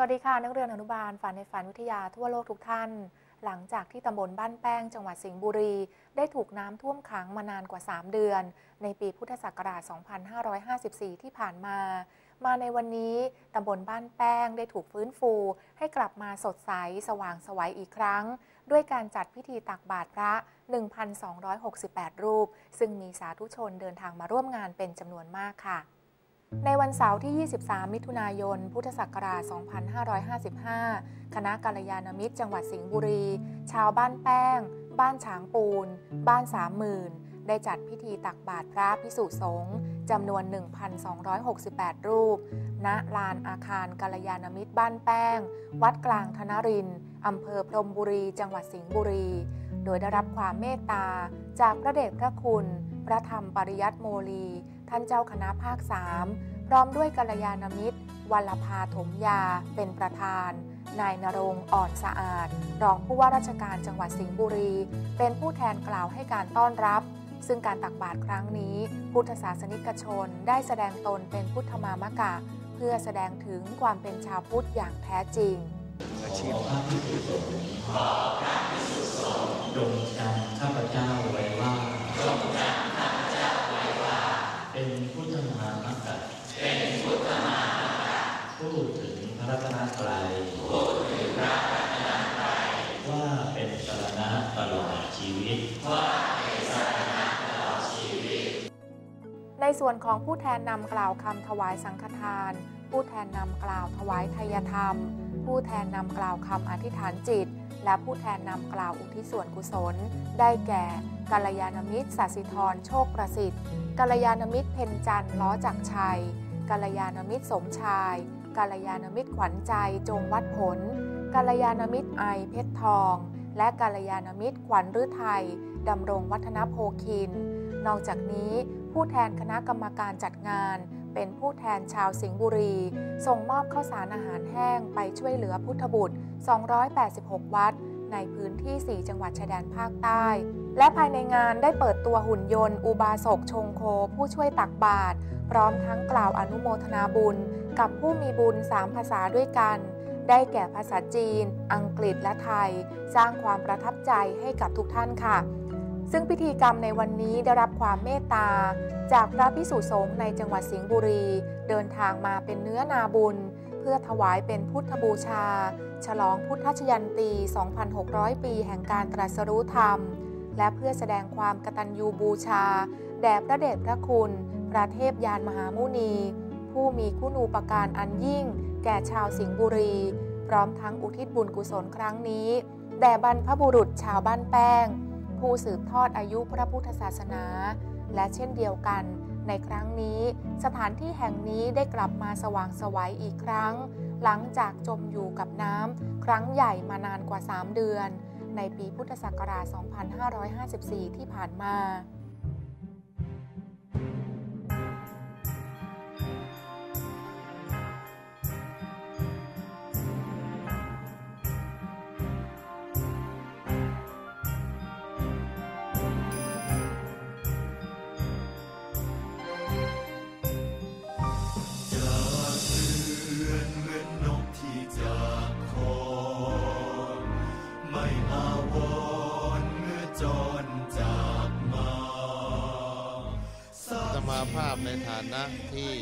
วัสดีค่ะ นักเรียนอนุบาลฝันในฝันวิทยาทั่วโลกทุกท่าน หลังจากที่ตำบลบ้านแป้ง จังหวัดสิงห์บุรี ได้ถูกน้ำท่วมขังมานานกว่า 3 เดือน ในปีพุทธศักราช 2554 ที่ผ่านมา มาในวันนี้ตำบลบ้านแป้งได้ถูกฟื้นฟู ให้กลับมาสดใสสว่างสวัยอีกครั้ง ด้วยการจัดพิธีตักบาตรพระ 1,268 รูป ซึ่งมีสาธุชนเดินทางมาร่วมงานเป็นจำนวนมากค่ะ ในวันเสาร์ที่ 23 มิถุนายน พุทธศักราช 2555 คณะกัลยาณมิตร จังหวัดสิงห์บุรี ชาวบ้านแป้ง บ้านฉางปูน บ้านสามหมื่น ได้จัดพิธีตักบาตรพระพิสุสงฆ์จำนวน 1,268 รูป ณ ลานอาคารกัลยาณมิตรบ้านแป้ง วัดกลางธนรินทร์อำเภอพรมบุรี จังหวัดสิงห์บุรี โดยได้รับความเมตตาจากพระเดชพระคุณ ระธรรมปริยัติโมลี ท่านเจ้าคณะภาคสามพร้อมด้วยกัลยาณมิตรวัลภาถมยาเป็นประธาน นายนรงอ่อนสะอาด รองผู้ว่าราชการจังหวัดสิงห์บุรี เป็นผู้แทนกล่าวให้การต้อนรับ ซึ่งการตักบาตรครั้งนี้ พุทธศาสนิกชนได้แสดงตนเป็นพุทธมามกะ เพื่อแสดงถึงความเป็นชาวพุทธอย่างแท้จริงอาชีพพระพิสุสงฆ์ขอพระพิสุสงฆ์จงจำข้าพเจ้าไว้ว่าจงจำข้าพเจ้าไว้ว่า เป็นพุทธมหามกะเป็นพุทธมหามกะพูดถึงพระรัตนตรัยพูดถึงพระรัตนตรัยว่าเป็นสรณะตลอดชีวิตว่าเป็นสรณะตลอดชีวิต ใน ส่วนของผู้แทนนำกล่าวคำถวายสังฆทาน ผู้แทนนำกล่าวถวายทายธรรม ผู้แทนนำกล่าวคำอธิษฐานจิต และผู้แทนนำกล่าวอุทิศส่วนกุศล ได้แก่กัลยาณมิตรสัสิธรโชคประสิทธิ์กัลยาณมิตรเพนจันล้อจักชัยกัลยาณมิตรสมชายกัลยาณมิตรขวัญใจจงวัดผลกัลยาณมิตรไอเพชรทอง และกัลยาณมิตรขวัญฤทัยดำรงวัฒนโพคิน นอกจากนี้ ผู้แทนคณะกรรมการจัดงาน เป็นผู้แทนชาวสิงห์บุรี ส่งมอบข้าวสารอาหารแห้งไปช่วยเหลือพุทธบุตร 286 วัด ในพื้นที่ 4 จังหวัดชายแดนภาคใต้ และภายในงานได้เปิดตัวหุ่นยนต์ อุบาสกชงโค ผู้ช่วยตักบาตรพร้อมทั้งกล่าวอนุโมทนาบุญ กับผู้มีบุญ 3 ภาษาด้วยกัน ได้แก่ภาษาจีน อังกฤษและไทย สร้างความประทับใจให้กับทุกท่านค่ะ ซึ่งพิธีกรรมในวันนี้ได้รับความเมตตา จากพระพิสุสงฆ์ในจังหวัดสิงห์บุรี เดินทางมาเป็นเนื้อนาบุญ เพื่อถวายเป็นพุทธบูชา ฉลองพุทธชยันตี 2,600 ปีแห่งการตรัสรู้ธรรม และเพื่อแสดงความกตัญญูบูชา แด่พระเดชพระคุณ พระเทพยานมหามุนี ผู้มีคุณูปการอันยิ่ง แก่ชาวสิงห์บุรี พร้อมทั้งอุทิศบุญกุศลครั้งนี้ แด่บรรพบุรุษชาวบ้านแป้ง ผู้สืบทอดอายุพระพุทธศาสนา และเช่นเดียวกัน ในครั้งนี้สถานที่แห่งนี้ได้กลับมาสว่างไสวัยอีกครั้ง หลังจากจมอยู่กับน้ำครั้งใหญ่มานานกว่า 3 เดือน ในปีพุทธศักราช 2554 ที่ผ่านมา ในฐานะที่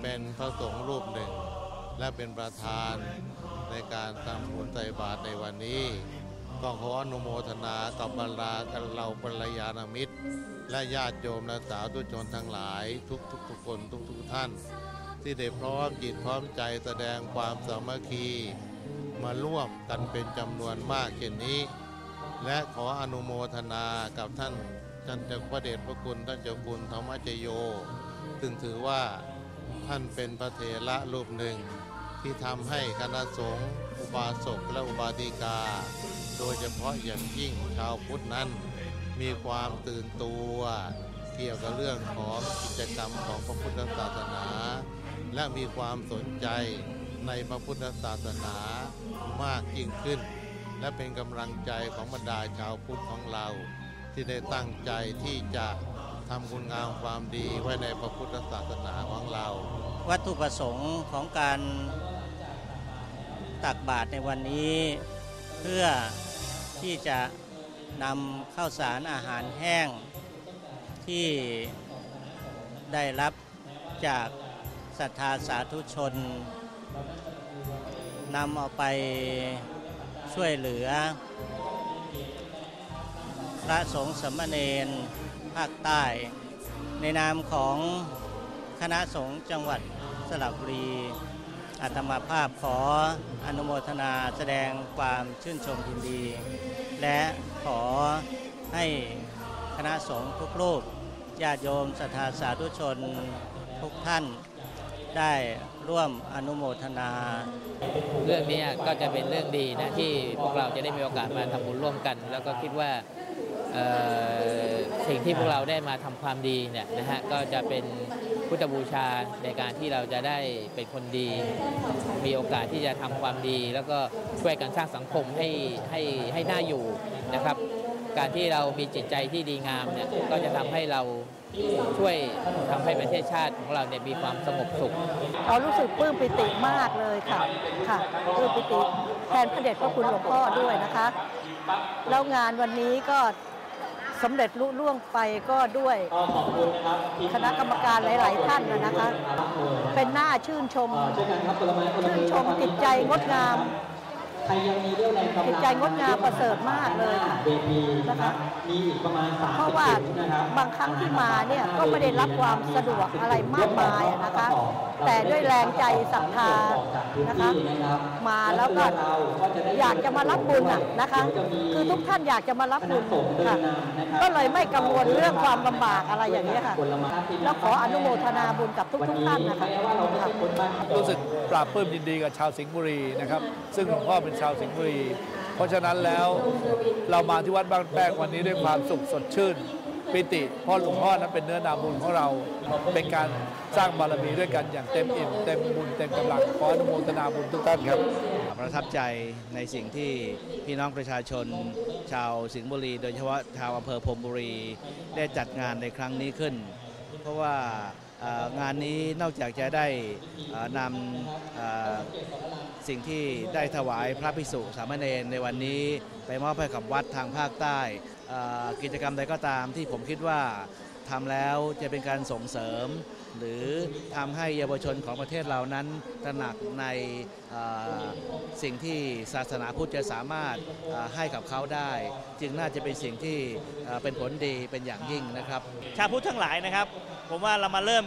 เป็นพระสงฆ์รูปหนึ่ง และเป็นประธานในการทำบุญใส่บาตรในวันนี้ก็ขออนุโมทนากับบรรดากันเราบรรยาณมิตร และญาติโยมและสาธุชนทั้งหลายทุกทุกทุกคนทุกทุกท่าน ที่ได้พร้อมจิตพร้อมใจแสดงความสามัคคี มาร่วมกันเป็นจำนวนมากเช่นนี้ และขออนุโมทนากับท่าน ท่านเจ้าพระเดชพระคุณท่านเจ้าคุณธรรมชโย ซึ่งถือว่าท่านเป็นพระเถระรูปหนึ่ง ที่ทำให้คณะสงฆ์อุบาสกและอุบาสิกา โดยเฉพาะอย่างยิ่งชาวพุทธนั้น มีความตื่นตัวเกี่ยวกับเรื่องของกิจกรรมของพระพุทธศาสนา และมีความสนใจในพระพุทธศาสนามากยิ่งขึ้น และเป็นกำลังใจของบรรดาชาวพุทธของเรา ที่ได้ตั้งใจที่จะทำคุณงามความดีไว้ในพระพุทธศาสนาของเรา วัตถุประสงค์ของการตักบาตรในวันนี้ เพื่อที่จะนำข้าวสารอาหารแห้ง ที่ได้รับจากศรัทธาสาธุชนนำเอาไปช่วยเหลือ พระสงฆ์สามเณรภาคใต้ ในนามของคณะสงฆ์จังหวัดสระบุรีอาตมาภาพขออนุโมทนาแสดงความชื่นชมยินดี และขอให้คณะสงฆ์ทุกรูปญาติโยมศรัทธาสาธุชนทุกท่านได้ร่วมอนุโมทนา เรื่องนี้ก็จะเป็นเรื่องดีนะที่พวกเราจะได้มีโอกาสมาทำบุญร่วมกัน แล้วก็คิดว่า สิ่งที่พวกเราได้มาทำความดีเนี่ยนะฮะก็จะเป็นพุทธบูชาในการที่เราจะได้เป็นคนดี มีโอกาสที่จะทำความดี แล้วก็ช่วยกันสร้างสังคมให้ให้ให้น่าอยู่นะครับ การที่เรามีจิตใจที่ดีงามเนี่ยก็จะทำให้เราช่วยทำให้ประเทศชาติของเราเนี่ยมีความสงบสุขเรารู้สึกปลื้มปิติมากเลยค่ะค่ะปลื้มปิติแทนพระเดชพระคุณหลวงพ่อด้วยนะคะ แล้วงานวันนี้ก็ สำเร็จลุล่วงไปก็ด้วยคณะกรรมการหลาย ๆ ท่านนะนะคะ เป็นหน้าชื่นชมชื่นชมจิตใจงดงาม จิตใจงดงามประเสริฐมากเลยค่ะนะคะเพราะว่าบางครั้งที่มาเนี่ยก็ไม่ได้รับความสะดวกอะไรมากมายอะนะคะแต่ด้วยแรงใจศรัทธานะคะมาแล้วก็อยากจะมารับบุญอะนะคะคือทุกท่านอยากจะมารับบุญค่ะก็เลยไม่กังวลเรื่องความลำบากอะไรอย่างนี้ยค่ะแล้วขออนุโมทนาบุญกับทุกๆท่านนะคะค่ะรู้สึก ปราบปลื้มยินดีกับชาวสิงห์บุรีนะครับ ซึ่งหลวงพ่อเป็นชาวสิงห์บุรี เพราะฉะนั้นแล้วเรามาที่วัดบางแป้งวันนี้ด้วยความสุขสดชื่นปิติเพราะหลวงพ่อนั้นเป็นเนื้อนาบุญของเรา เป็นการสร้างบารมีด้วยกันอย่างเต็มอิ่มเต็มบุญเต็มกำลังขออนุโมทนาบุญทุกท่านครับ ประทับใจในสิ่งที่พี่น้องประชาชน ชาวสิงห์บุรี โดยเฉพาะชาวอำเภอพรมบุรี ได้จัดงานในครั้งนี้ขึ้น เพราะว่า งานนี้นอกจากจะได้นำสิ่งที่ได้ถวายพระภิกษุสามเณรในวันนี้ ไปมอบให้กับวัดทางภาคใต้ กิจกรรมใดก็ตามที่ผมคิดว่า ทำแล้วจะเป็นการส่งเสริม หรือทำให้เยาวชนของประเทศเรานั้นตระหนักในสิ่งที่ศาสนาพุทธจะสามารถให้กับเขาได้ จึงน่าจะเป็นสิ่งที่เป็นผลดีเป็นอย่างยิ่งนะครับ ชาวพุทธทั้งหลายนะครับ ผมว่าเรามาเริ่ม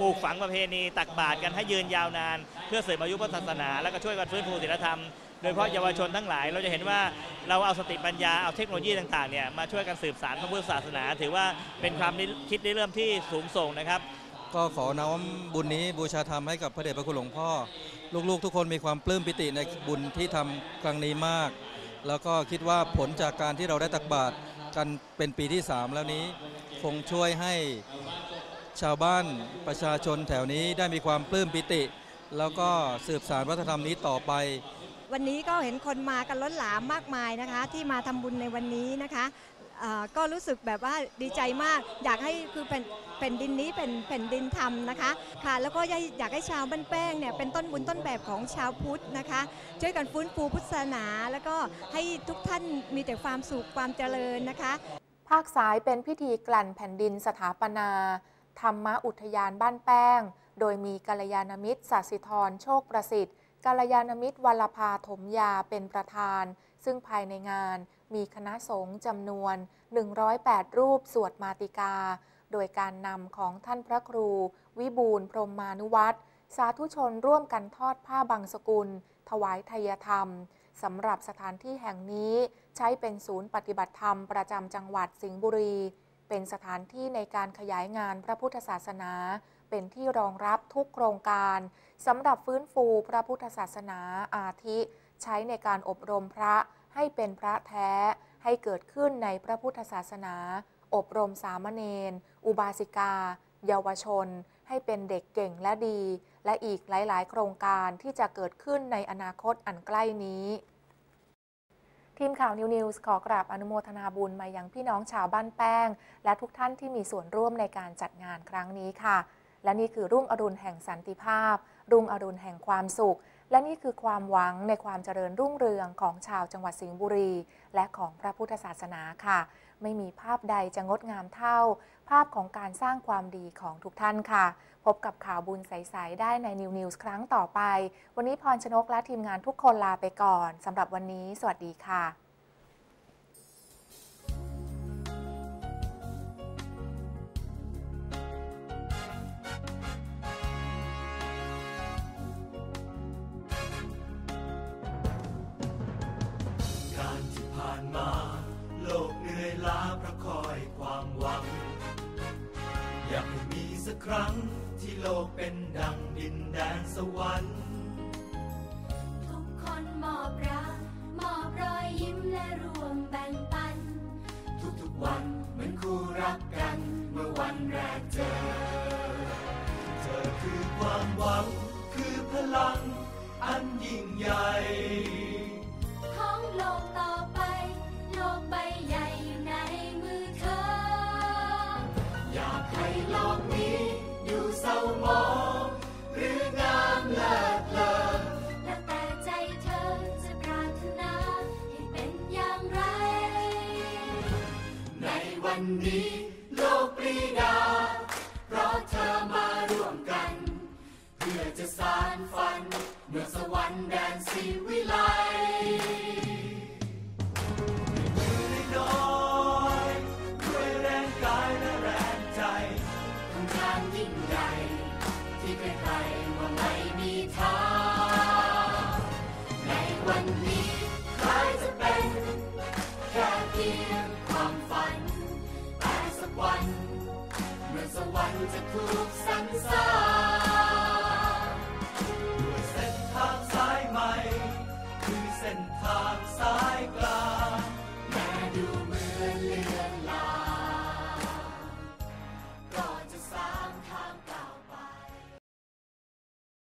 ปลูกฝังประเพณีตักบาตรกันให้ยืนยาวนาน เพื่อเสืบอายุพระศาสนา แล้วก็ช่วยกันฟื้นฟูศีลธรรม โดยเฉพาะเยาวชนทั้งหลาย เราจะเห็นว่าเราเอาสติปัญญาเอาเทคโนโลยีต่างๆเนี่ยมาช่วยกันสืบสานพระพุทธศาสนา ถือว่าเป็นความคิดริเริ่มที่สูงส่งนะครับก็ขอน้อมบุญนี้บูชาธรรมให้กับพระเดชพระคุณหลวงพ่อ ลูกๆ ทุกคนมีความปลื้มปิติในบุญที่ทำครั้งนี้มาก แล้วก็คิดว่าผลจากการที่เราได้ตักบาตรกันเป็นปีที่ 3 แล้วนี้ คงช่วยให้ชาวบ้านประชาชนแถวนี้ได้มีความปลื้มปิติ แล้วก็สืบสารวัฒนธรรมนี้ต่อไป วันนี้ก็เห็นคนมากันล้นหลามมากมายนะคะ ที่มาทำบุญในวันนี้นะคะก็รู้สึกแบบว่าดีใจมาก อยากให้คือเป็นแผ่นดินนี้เป็นแผ่นดินธรรมนะคะค่ะแล้วก็อยากให้ชาวบ้านแป้งเนี่ยเป็นต้นบุญต้นแบบของชาวพุทธนะคะ ช่วยกันฟื้นฟูพุทธศาสนา แล้วก็ให้ทุกท่านมีแต่ความสุขความเจริญนะคะ ภาคซ้ายเป็นพิธีกลั่นแผ่นดินสถาปนา ธรรมอุทยานบ้านแป้ง โดยมีกัลยาณมิตรสัสิธรโชคประสิทธิ์ กัลยาณมิตรวัลภาถมยาเป็นประธาน ซึ่งภายในงานมีคณะสงฆ์จำนวน 108 รูปสวดมาติกา โดยการนำของท่านพระครู วิบูลพรหมานุวัตรสาธุชนร่วมกันทอดผ้าบางสกุล ถวายทายธรรมสำหรับสถานที่แห่งนี้ใช้เป็นศูนย์ปฏิบัติธรรมประจำจังหวัดสิงห์บุรี เป็นสถานที่ในการขยายงานพระพุทธศาสนา เป็นที่รองรับทุกโครงการสำหรับฟื้นฟูพระพุทธศาสนาอาทิ ใช้ในการอบรมพระให้เป็นพระแท้ ให้เกิดขึ้นในพระพุทธศาสนา อบรมสามเณรอุบาสิกา เยาวชน ให้เป็นเด็กเก่งและดี และอีกหลาย ๆ โครงการที่จะเกิดขึ้นในอนาคตอันใกล้นี้ทีมข่าวนิวนิวส์ขอกราบอนุโมทนาบุญมายังพี่น้องชาวบ้านแป้ง และทุกท่านที่มีส่วนร่วมในการจัดงานครั้งนี้ค่ะ และนี่คือรุ่งอรุณแห่งสันติภาพ รุ่งอรุณแห่งความสุข และนี่คือความหวังในความเจริญรุ่งเรืองของชาวจังหวัดสิงห์บุรี และของพระพุทธศาสนาค่ะ ไม่มีภาพใดจะงดงามเท่า ภาพของการสร้างความดีของทุกท่านค่ะ พบกับข่าวบุญใส ๆ ได้ในนิวนิวส์ครั้งต่อไป วันนี้พรชนกและทีมงานทุกคนลาไปก่อนสำหรับวันนี้ สวัสดีค่ะ ครั้งที่โลกเป็นดังดินแดนสวรรค์ ทุกคนมอบรักมอบรอยยิ้มและร่วมแบ่งปัน ทุกๆวันเหมือนคู่รักกันเมื่อวันแรกเจอ เธอคือความหวังคือพลังอันยิ่งใหญ่ พื่อจะสานฝัน เมื่อสวรรค์แดนสีวิไลมือน้อยด้วยแรงกายและแรงใจทำงานยิ่งใหญ่ที่ใครๆว่าไม่มีทางในวันนี้ใครจะเป็นแค่เพียงความฝันแต่สักวันเมื่อสวรรค์จะถูกสรรสร้าง